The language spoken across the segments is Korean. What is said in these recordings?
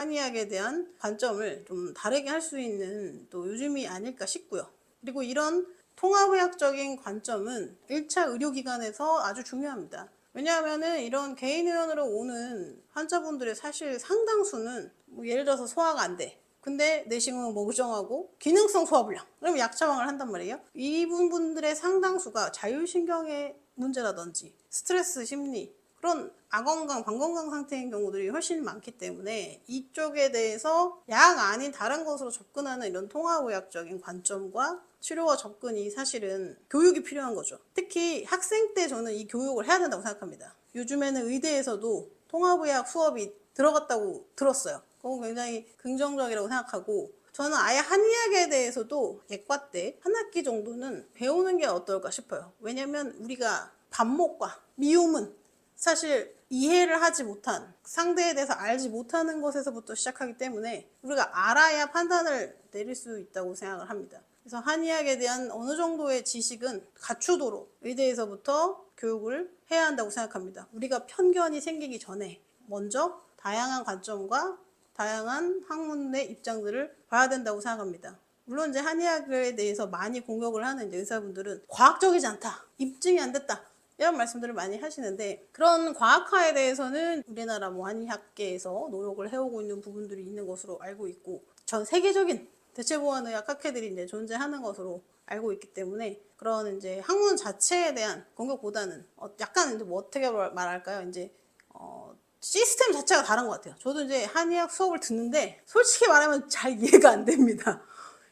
한의학에 대한 관점을 좀 다르게 할 수 있는 또 요즘이 아닐까 싶고요. 그리고 이런 통합의학적인 관점은 1차 의료기관에서 아주 중요합니다. 왜냐하면은 이런 개인 의원으로 오는 환자분들의 사실 상당수는 뭐 예를 들어서 소화가 안 돼. 근데 내시경은 모정하고 기능성 소화불량. 그럼 약 처방을 한단 말이에요. 이분들의 상당수가 자율신경의 문제라든지 스트레스 심리 그런 아건강, 방건강 상태인 경우들이 훨씬 많기 때문에 이쪽에 대해서 약 아닌 다른 것으로 접근하는 이런 통합의학적인 관점과 치료와 접근이 사실은 교육이 필요한 거죠. 특히 학생 때 저는 이 교육을 해야 된다고 생각합니다. 요즘에는 의대에서도 통합의학 수업이 들어갔다고 들었어요. 그건 굉장히 긍정적이라고 생각하고 저는 아예 한의학에 대해서도 예과 때 한 학기 정도는 배우는 게 어떨까 싶어요. 왜냐면 우리가 반목과 미움은 사실 이해를 하지 못한 상대에 대해서 알지 못하는 것에서부터 시작하기 때문에 우리가 알아야 판단을 내릴 수 있다고 생각을 합니다. 그래서 한의학에 대한 어느 정도의 지식은 갖추도록 의대에서부터 교육을 해야 한다고 생각합니다. 우리가 편견이 생기기 전에 먼저 다양한 관점과 다양한 학문의 입장들을 봐야 된다고 생각합니다. 물론 이제 한의학에 대해서 많이 공격을 하는 의사분들은 과학적이지 않다, 입증이 안 됐다 이런 말씀들을 많이 하시는데 그런 과학화에 대해서는 우리나라 뭐 한의학계에서 노력을 해오고 있는 부분들이 있는 것으로 알고 있고 전 세계적인 대체보안의학 학회들이 이제 존재하는 것으로 알고 있기 때문에 그런 이제 학문 자체에 대한 공격보다는 어, 약간 이제 뭐 어떻게 말할까요? 이제 어, 시스템 자체가 다른 것 같아요. 저도 이제 한의학 수업을 듣는데 솔직히 말하면 잘 이해가 안 됩니다.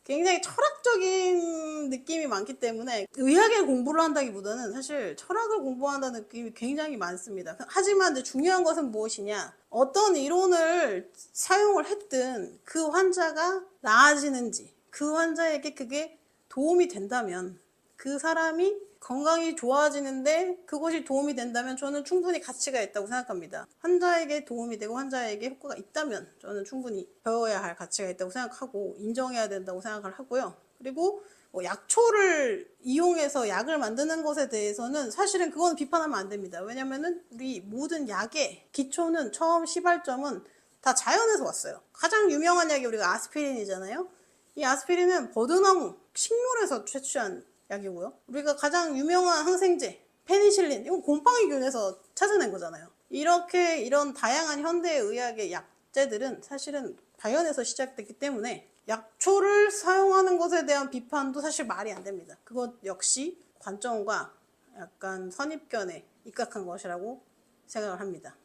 굉장히 철학적인 느낌이 많기 때문에 의학의 공부를 한다기보다는 사실 철학을 공부한다는 느낌이 굉장히 많습니다. 하지만 중요한 것은 무엇이냐? 어떤 이론을 사용을 했든 그 환자가 나아지는지 그 환자에게 그게 도움이 된다면 그 사람이 건강이 좋아지는데 그것이 도움이 된다면 저는 충분히 가치가 있다고 생각합니다. 환자에게 도움이 되고 환자에게 효과가 있다면 저는 충분히 배워야 할 가치가 있다고 생각하고 인정해야 된다고 생각을 하고요. 그리고 뭐 약초를 이용해서 약을 만드는 것에 대해서는 사실은 그건 비판하면 안 됩니다. 왜냐면은 우리 모든 약의 기초는 처음 시발점은 다 자연에서 왔어요. 가장 유명한 약이 우리가 아스피린이잖아요. 이 아스피린은 버드나무, 식물에서 채취한 약이고요. 우리가 가장 유명한 항생제, 페니실린, 이건 곰팡이균에서 찾아낸 거잖아요. 이렇게 이런 다양한 현대 의학의 약재들은 사실은 자연에서 시작됐기 때문에 약초를 사용하는 것에 대한 비판도 사실 말이 안 됩니다. 그것 역시 관점과 약간 선입견에 입각한 것이라고 생각을 합니다.